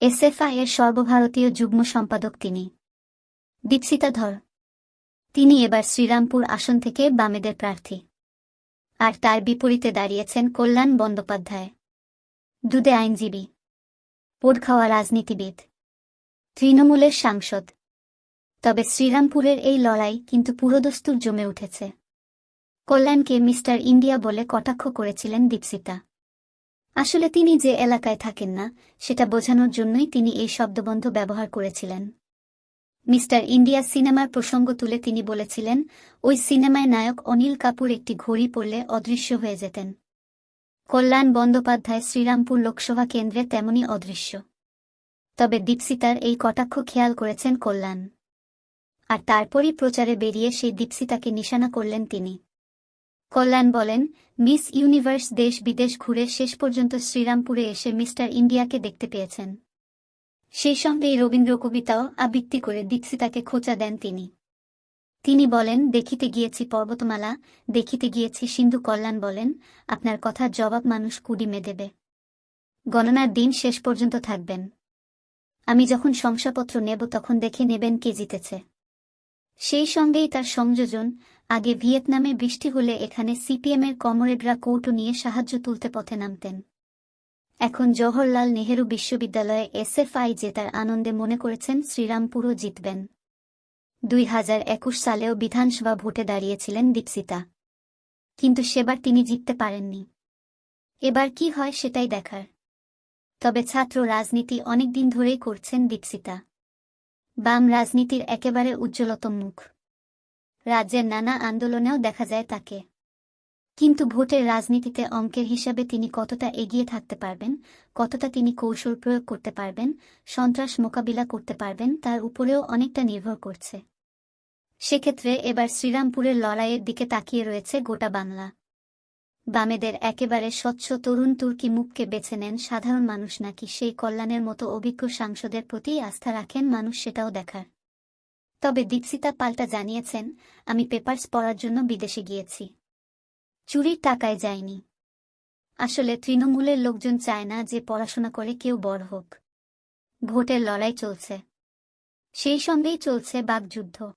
SFI এর সর্বভারতীয় যুগ্ম সম্পাদক তিনি। দীপসিতা ধর। তিনি এবার শ্রীরামপুর আসন থেকে বামেদের প্রার্থী। আর তার বিপরীতে দাঁড়িয়েছেন কল্যাণ বন্দ্যোপাধ্যায়। দুদে আইনজীবী। পোড় খাওয়া রাজনীতিবিদ। তৃণমূলের সাংসদ। তবে শ্রীরামপুরের এই লড়াই কিন্তু পুরোদস্তুর জমে উঠেছে। কল্যাণকে মিস্টার ইন্ডিয়া বলে কটাক্ষ করেছিলেন দীপসিতা আসলে তিনি যে এলাকায় থাকেন না, সেটা বোঝানোর জন্যই তিনি এই শব্দবন্ধ ব্যবহার করেছিলেন। মিস্টার ইন্ডিয়া সিনেমার প্রসঙ্গ তুলে তিনি বলেছিলেন, ওই সিনেমায় নায়ক অনিল কাপুর একটি ঘড়ি পরলে অদৃশ্য হয়ে যেতেন। কল্যাণ বন্দ্যোপাধ্যায় শ্রীরামপুর লোকসভা কেন্দ্রে তেমনই অদৃশ্য। তবে দীপসিতার এই কটাক্ষ খেয়াল করেছেন কল্যাণ। আর তারপরই প্রচারে বেরিয়ে সেই দীপসিতাকে নিশানা করলেন তিনি। কল্যাণ বলেন, মিস ইউনিভার্স দেশ বিদেশ ঘুরে শেষ পর্যন্ত শ্রীরামপুরে এসে মিস্টার ইন্ডিয়াকে দেখতে পেয়েছেন। সেই সঙ্গেই রবীন্দ্র কবিতাও আবৃত্তি করে দীপসিতাকে খোঁচা দেন তিনি। তিনি বলেন, দেখিতে গিয়েছি পর্বতমালা, দেখিতে গিয়েছি সিন্ধু কল্যাণ বলেন, আপনার কথার জবাব মানুষ কুড়িমে দেবে। গণনার দিন শেষ পর্যন্ত থাকবেন। আমি যখন শংসাপত্র নেব তখন দেখে নেবেন কে জিতেছে। সেই সঙ্গেই তার সংযোজন, আগে ভিয়েতনামে বৃষ্টি হলে এখানে সিপিএমের কমরেডরা কৌটো নিয়ে সাহায্য তুলতে পথে নামতেন। এখন জওহরলাল নেহেরু বিশ্ববিদ্যালয়ে এসএফআই জেতার আনন্দে মনে করেছেন, শ্রীরামপুরও জিতবেন। দুই হাজার একুশ সালেও বিধানসভা ভোটে দাঁড়িয়েছিলেন দীপসিতা কিন্তু সেবার তিনি জিততে পারেননি। এবার কি হয় সেটাই দেখার। তবে ছাত্র রাজনীতি অনেকদিন ধরেই করছেন দীপসিতা বাম রাজনীতির একেবারে উজ্জ্বলতম মুখ। রাজ্যের নানা আন্দোলনেও দেখা যায় তাকে। কিন্তু ভোটের রাজনীতিতে অঙ্কের হিসাবে তিনি কতটা এগিয়ে থাকতে পারবেন, কতটা তিনি কৌশল প্রয়োগ করতে পারবেন, সন্ত্রাস মোকাবিলা করতে পারবেন, তার উপরেও অনেকটা নির্ভর করছে। সেক্ষেত্রে এবার শ্রীরামপুরের লড়াইয়ের দিকে তাকিয়ে রয়েছে গোটা বাংলা। বামেদের একেবারে স্বচ্ছ তরুণ তুর্কি মুখকে বেছে নেন সাধারণ মানুষ নাকি সেই কল্যাণের মতো অভিজ্ঞ সাংসদের প্রতি আস্থা রাখেন মানুষ সেটাও দেখার। তবে দীপসিতা পাল্টা জানিয়েছেন, আমি পেপার্স পড়ার জন্য বিদেশে গিয়েছি। চুরির টাকায় যায়নি আসলে তৃণমূলের লোকজন চায় না যে পড়াশোনা করে কেউ বড় হোক। ভোটের লড়াই চলছে। সেই সঙ্গেই চলছে বাগযুদ্ধ